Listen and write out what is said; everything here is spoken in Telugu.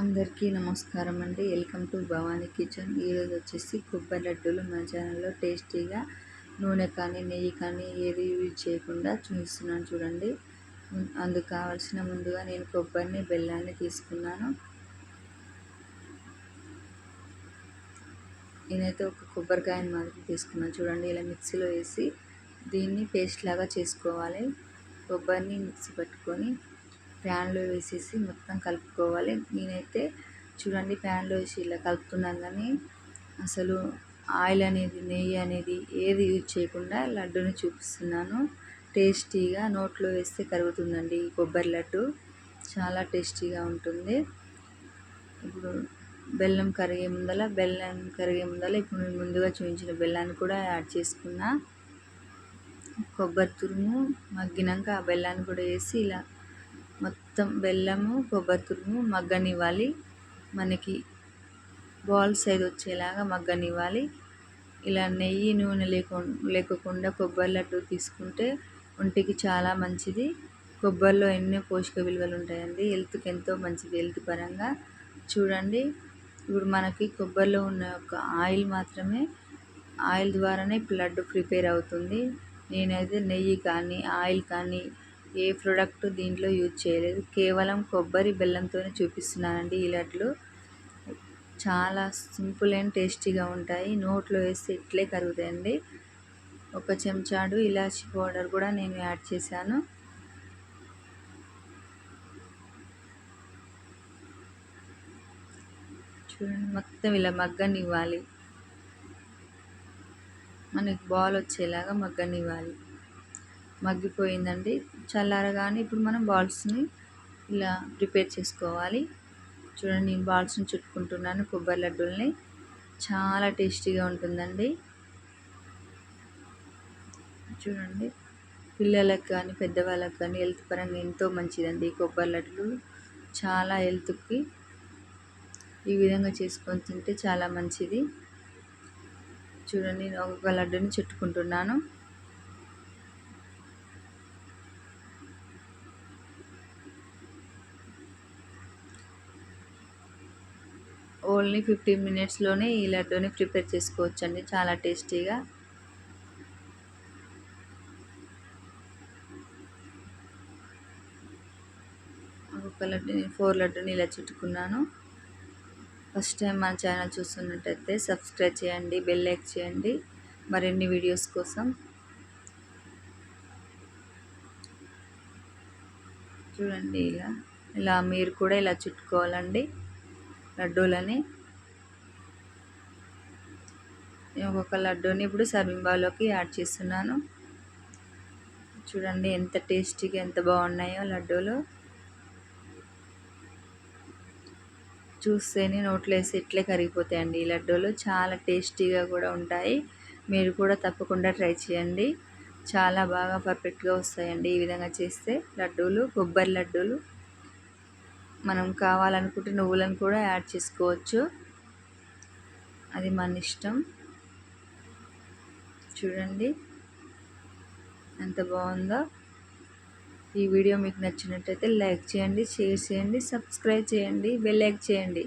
అందరికీ నమస్కారం అండి. Welcome to Bhavani kitchen. ఈరోజు వచ్చేసి కొబ్బరి లడ్డూలు మన ఛానల్లో టేస్టీగా నూనె కానీ నెయ్యి కానీ ఏది యూజ్ చేయకుండా చూపిస్తున్నాను చూడండి. అందుకు కావాల్సిన ముందుగా నేను కొబ్బరిని బెల్లాన్ని తీసుకున్నాను. నేనైతే ఒక కొబ్బరికాయని మాత్రం తీసుకున్నాను చూడండి. ఇలా మిక్సీలో వేసి దీన్ని పేస్ట్ లాగా చేసుకోవాలి. కొబ్బరిని మిక్సీ పట్టుకొని ప్యాన్లో వేసేసి మొత్తం కలుపుకోవాలి. నేనైతే చూడండి ప్యాన్లో వేసి ఇలా కలుపుతున్నాను కానీ అసలు ఆయిల్ అనేది నెయ్యి అనేది ఏది యూజ్ చేయకుండా లడ్డూని చూపిస్తున్నాను. టేస్టీగా నోట్లో వేస్తే కరుగుతుందండి ఈ కొబ్బరి లడ్డు. చాలా టేస్టీగా ఉంటుంది. ఇప్పుడు బెల్లం కరిగే ముందల బెల్లం కరిగే ముందల ఇప్పుడు నేను ముందుగా చూపించిన బెల్లాన్ని కూడా యాడ్ చేసుకున్నా. కొబ్బరి తురుము మగ్గినాక ఆ బెల్లాన్ని కూడా వేసి ఇలా మొత్తం బెల్లము కొబ్బరి తురుము మగ్గనివ్వాలి మనకి బాల్ సైజ్ వచ్చేలాగా మగ్గనివ్వాలి ఇలా నెయ్యి నూనె లేకు లేకుండా కొబ్బరి లడ్డు తీసుకుంటే ఒంటికి చాలా మంచిది. కొబ్బరిలో ఎన్నో పోషక విలువలు ఉంటాయండి. హెల్త్కి ఎంతో మంచిది హెల్త్ పరంగా. చూడండి ఇప్పుడు మనకి కొబ్బరిలో ఉన్న ఒక ఆయిల్ మాత్రమే ఆయిల్ ద్వారానే లడ్డు ప్రిపేర్ అవుతుంది. నేనైతే నెయ్యి కానీ ఆయిల్ కానీ ఏ ప్రోడక్ట్ దీంట్లో యూజ్ చేయలేదు. కేవలం కొబ్బరి బెల్లంతోనే చూపిస్తున్నానండి ఈ లడ్లు. చాలా సింపుల్ అండ్ టేస్టీగా ఉంటాయి. నోట్లో వేస్తే ఇట్లే కరుగుతాయండి. ఒక చెంచాడు ఇలాచి పౌడర్ కూడా నేను యాడ్ చేశాను. చూడండి మొత్తం ఇలా మగ్గనివ్వాలి. మనకి బాల్ వచ్చేలాగా మగ్గనివ్వాలి. మగ్గిపోయిందండి. చల్లారగానే ఇప్పుడు మనం బాల్స్ని ఇలా ప్రిపేర్ చేసుకోవాలి. చూడండి నేను బాల్స్ని చుట్టుకుంటున్నాను కొబ్బరి లడ్డూల్ని. చాలా టేస్టీగా ఉంటుందండి. చూడండి పిల్లలకు కానీ పెద్దవాళ్ళకి కానీ హెల్త్ పరంగా ఎంతో మంచిదండి ఈ కొబ్బరి లడ్డులు చాలా హెల్త్కి ఈ విధంగా చేసుకొని తింటే చాలా మంచిది. చూడండి నేను ఒక్కొక్క లడ్డుని చుట్టుకుంటున్నాను. ఓన్లీ ఫిఫ్టీన్ మినిట్స్లోనే ఈ లడ్డూని ప్రిపేర్ చేసుకోవచ్చు అండి చాలా టేస్టీగా. ఒక లడ్డూని ఫోర్ లడ్డూని ఇలా చుట్టుకున్నాను. ఫస్ట్ టైం మన ఛానల్ చూస్తున్నట్టయితే సబ్స్క్రైబ్ చేయండి బెల్ లైక్ చేయండి. మరిన్ని వీడియోస్ కోసం చూడండి ఇలా. ఇలా మీరు కూడా ఇలా చుట్టుకోవాలండి. లడ్డూలని. ఒక్కొక్క లడ్డూని ఇప్పుడు సర్వింగ్ యాడ్ చేస్తున్నాను. చూడండి ఎంత టేస్టీగా ఎంత బాగున్నాయో లడ్డూలు. చూస్తేనే నోట్లో వేసి ఇట్లే కరిగిపోతాయండి ఈ లడ్డూలు. చాలా టేస్టీగా కూడా ఉంటాయి. మీరు కూడా తప్పకుండా ట్రై చేయండి. చాలా బాగా పర్ఫెక్ట్గా వస్తాయండి ఈ విధంగా చేస్తే లడ్డూలు కొబ్బరి లడ్డూలు. మనం కావాలనుకుంటే నువ్వులను కూడా యాడ్ చేసుకోవచ్చు. అది మన ఇష్టం. చూడండి. ఎంత బాగుందో. ఈ వీడియో మీకు నచ్చినట్టయితే లైక్ చేయండి షేర్ చేయండి సబ్స్క్రైబ్ చేయండి బెల్ లైక్ చేయండి.